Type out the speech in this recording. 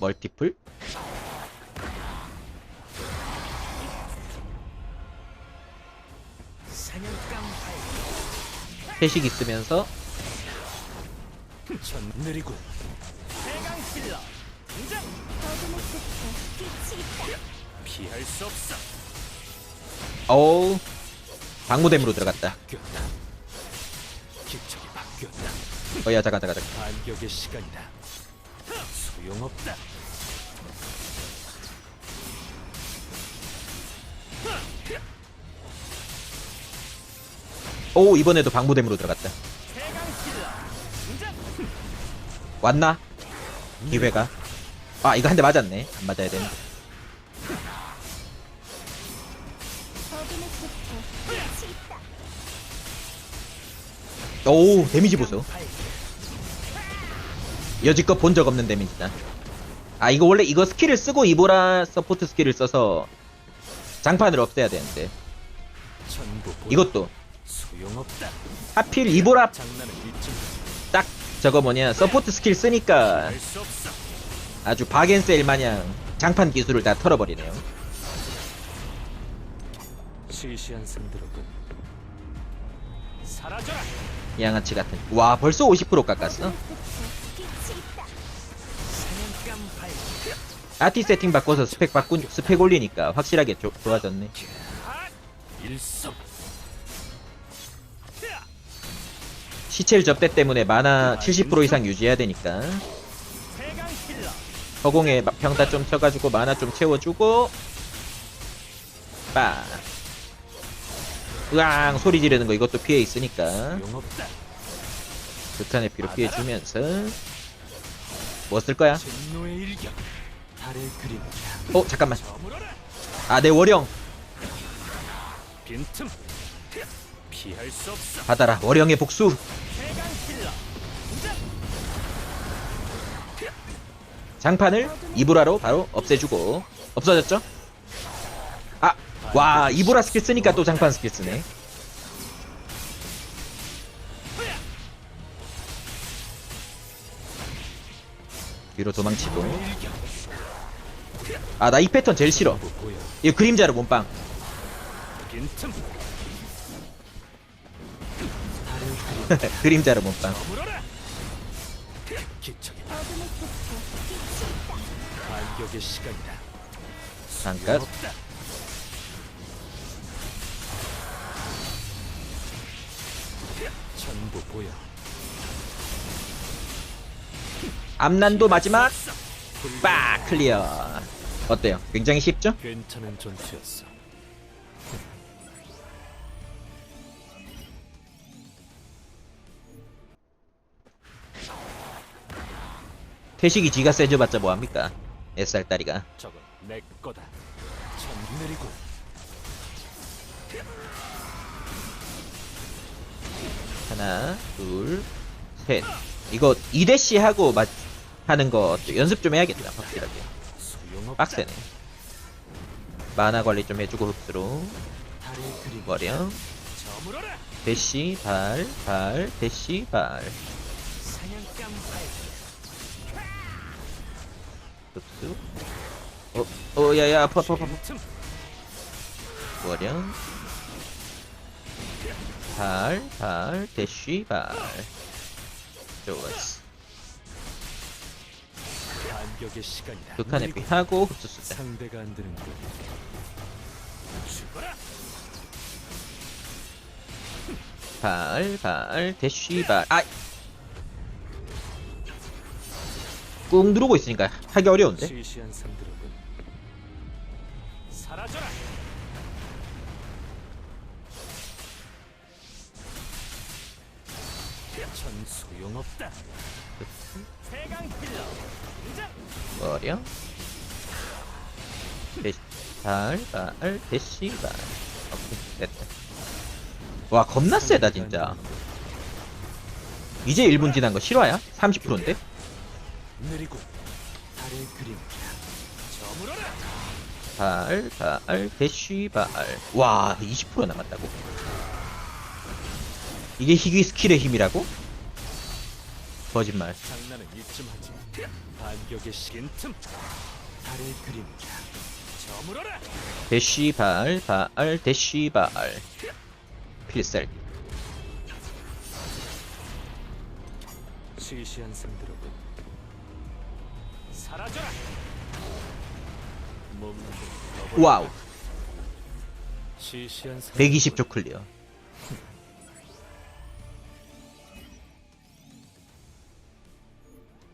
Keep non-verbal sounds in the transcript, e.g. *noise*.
멀티플? 회식 있으면서? 있다. 피할 수 없어. 어우 방무댐으로 들어갔다. 어야 잠깐 잠깐 잠깐. 반격의 시간이다 소용없다. 오 이번에도 방무댐으로 들어갔다. 왔나? 기회가. 아 이거 한 대 맞았네. 안 맞아야 되는데. 오 데미지 보소 여지껏 본 적 없는 데미지다. 아 이거 원래 이거 스킬을 쓰고 이보라 서포트 스킬을 써서 장판을 없애야 되는데. 이것도. 하필 이보라 딱 저거 뭐냐 서포트 스킬 쓰니까 아주 박앤셀 마냥 장판 기술을 다 털어버리네요. 양아치 같은. 와 벌써 50% 깎았어 아티 세팅 바꿔서 스펙 바꾼 스펙 올리니까 확실하게 조, 좋아졌네. 시첼 접대 때문에 마나 70% 이상 유지해야 되니까. 허공에 마- 평타 좀 쳐가지고 마나 좀 채워주고. 빠. 으앙 소리 지르는 거 이것도 피해 있으니까. 극한의 피로 피해주면서. 뭐 쓸 거야? 어 잠깐만 저물어라 아내 월영 빈틈. 피할 수 없어. 받아라 월영의 복수. 킬러 장판을 이브라로 바로 없애주고. 없어졌죠? 아! 와 이브라 스킬 쓰니까 또 장판 스킬 쓰네. 뒤로 도망치고 아 나 이 패턴 제일 싫어. 뭐 보여 이 그림자로 몸빵. *laughs* 그림자로 몸빵. 잠깐 전부 보여 암난도 마지막. 빡 클리어 어때요? 굉장히 쉽죠? 괜찮은 전투였어 태식이 지가 세져봤자 뭐합니까? SR다리가 저건 내 거다 전 느리고 하나 둘셋 이거 2대시 하고 맞 하는 거 연습 좀 해야겠다 확실하게 빡세네. 만화 관리 좀 해주고 흡수로. 저물어라 대시 발, 발, 대시 발. 흡수. 어, 어, 야 야, 아파, 아파, 아파. 빈틈 머령 발, 발, 대시 발. 좋았어 반격의 시간이다. 극한의 느리고 피하고 흡수 쓰자 상대가 안 죽어라! 발, 발, 대시 발. 아! 꾹 누르고 있으니까 하기 어려운데? 시시한 상대로군 사라져라 전 소용없다 세강 킬러 등장 머령 대시 발, 발, 대시 발 오케이, 됐다 와 겁나 세다 진짜 이제 1분 지난 거 실화야? 30%인데? 느리고 달의 그림자 저물어라 발, 발, 대쉬 발. 와, 20% 남았다고? 이게 희귀 스킬의 힘이라고? 거짓말. 장난은 이쯤 하지. 반격의 시긴 틈. 달의 그림자. 저물어라. 대쉬발, 발, 대쉬발. 필살. 시시한 상대로군. 사라져라. 몸 와우. 시시한 상대. 120초 클리어.